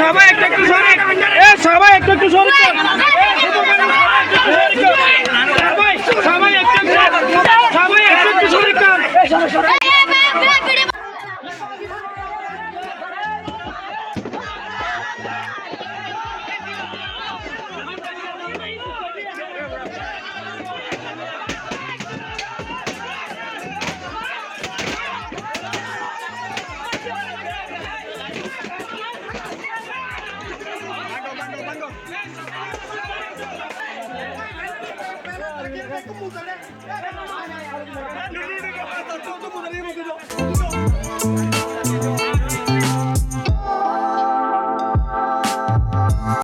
সবাই একটু একটু সরে এ সবাই একটু একটু সরে Vamos, galera! 就这么的，你们知道。